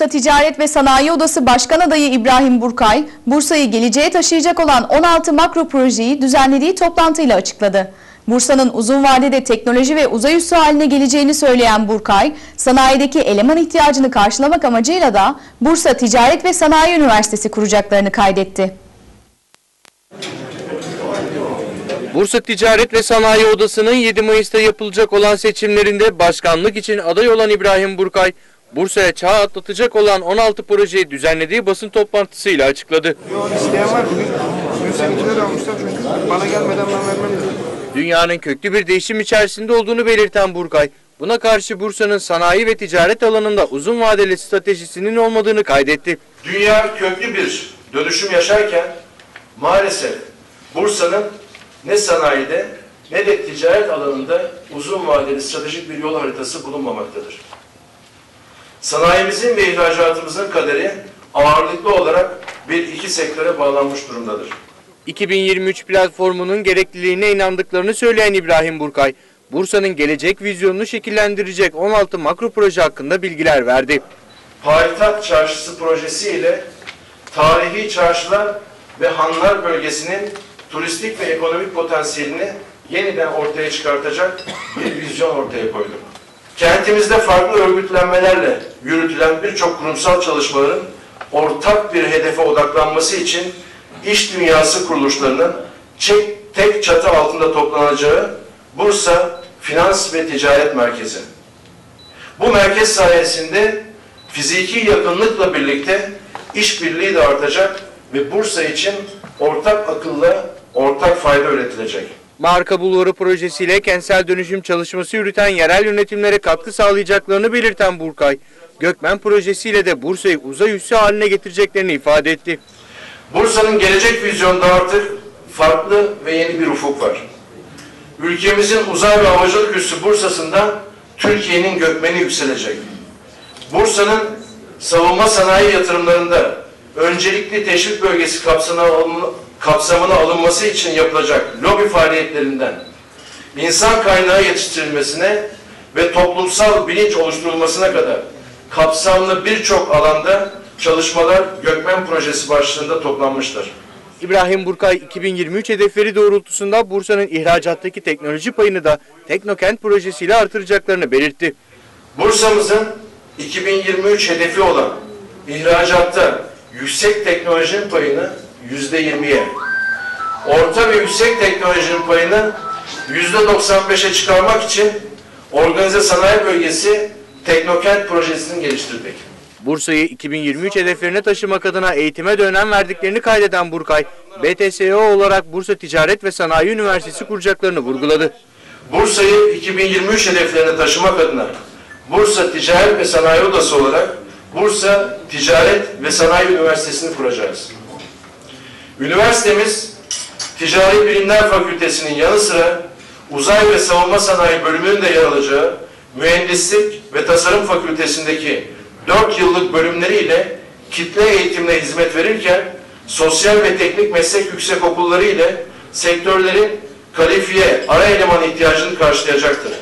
Bursa Ticaret ve Sanayi Odası Başkan Adayı İbrahim Burkay, Bursa'yı geleceğe taşıyacak olan 16 makro projeyi düzenlediği toplantıyla açıkladı. Bursa'nın uzun vadede teknoloji ve uzay üssü haline geleceğini söyleyen Burkay, sanayideki eleman ihtiyacını karşılamak amacıyla da Bursa Ticaret ve Sanayi Üniversitesi kuracaklarını kaydetti. Bursa Ticaret ve Sanayi Odası'nın 7 Mayıs'ta yapılacak olan seçimlerinde başkanlık için aday olan İbrahim Burkay, Bursa'ya çağ atlatacak olan 16 projeyi düzenlediği basın toplantısıyla açıkladı. Yo isteyen var bugün. Bugün seninkiler almışlar çünkü bana gelmeden ben vermem dedi. Dünyanın köklü bir değişim içerisinde olduğunu belirten Burkay, buna karşı Bursa'nın sanayi ve ticaret alanında uzun vadeli stratejisinin olmadığını kaydetti. Dünya köklü bir dönüşüm yaşarken maalesef Bursa'nın ne sanayide ne de ticaret alanında uzun vadeli stratejik bir yol haritası bulunmamaktadır. Sanayimizin ve ihracatımızın kaderi ağırlıklı olarak bir iki sektöre bağlanmış durumdadır. 2023 platformunun gerekliliğine inandıklarını söyleyen İbrahim Burkay, Bursa'nın gelecek vizyonunu şekillendirecek 16 makro proje hakkında bilgiler verdi. Payitaht Çarşısı projesi ile tarihi çarşılar ve hanlar bölgesinin turistik ve ekonomik potansiyelini yeniden ortaya çıkartacak bir vizyon ortaya koyduk. Kentimizde farklı örgütlenmelerle yürütülen birçok kurumsal çalışmaların ortak bir hedefe odaklanması için iş dünyası kuruluşlarının tek çatı altında toplanacağı Bursa Finans ve Ticaret Merkezi. Bu merkez sayesinde fiziki yakınlıkla birlikte işbirliği de artacak ve Bursa için ortak akılla ortak fayda üretilecek. Marka Bulvarı projesiyle kentsel dönüşüm çalışması yürüten yerel yönetimlere katkı sağlayacaklarını belirten Burkay, Gökmen projesiyle de Bursa'yı uzay üssü haline getireceklerini ifade etti. Bursa'nın gelecek vizyonda artık farklı ve yeni bir ufuk var. Ülkemizin uzay ve havacılık üssü Bursa'sında Türkiye'nin gökmeni yükselecek. Bursa'nın savunma sanayi yatırımlarında öncelikli teşvik bölgesi kapsamına, alın- kapsamına alınması için yapılacak lobi faaliyetlerinden insan kaynağı yetiştirilmesine ve toplumsal bilinç oluşturulmasına kadar kapsamlı birçok alanda çalışmalar Gökmen Projesi başlığında toplanmıştır. İbrahim Burkay 2023 hedefleri doğrultusunda Bursa'nın ihracattaki teknoloji payını da Teknokent projesiyle artıracaklarını belirtti. Bursa'mızın 2023 hedefi olan ihracatta yüksek teknolojinin payını yüzde yirmiye, orta ve yüksek teknolojinin payını yüzde 95'e çıkarmak için organize sanayi bölgesi Teknokent projesini geliştirdik. Bursa'yı 2023 hedeflerine taşımak adına eğitime de önem verdiklerini kaydeden Burkay, BTSO olarak Bursa Ticaret ve Sanayi Üniversitesi kuracaklarını vurguladı. Bursa'yı 2023 hedeflerine taşımak adına Bursa Ticaret ve Sanayi Odası olarak Bursa Ticaret ve Sanayi Üniversitesi'ni kuracağız. Üniversitemiz Ticari Bilimler Fakültesi'nin yanı sıra Uzay ve Savunma Sanayi bölümünün de yer alacağı Mühendislik ve Tasarım Fakültesindeki 4 yıllık bölümleriyle kitle eğitimine hizmet verirken sosyal ve teknik meslek yüksekokulları ile sektörlerin kalifiye ara eleman ihtiyacını karşılayacaktır.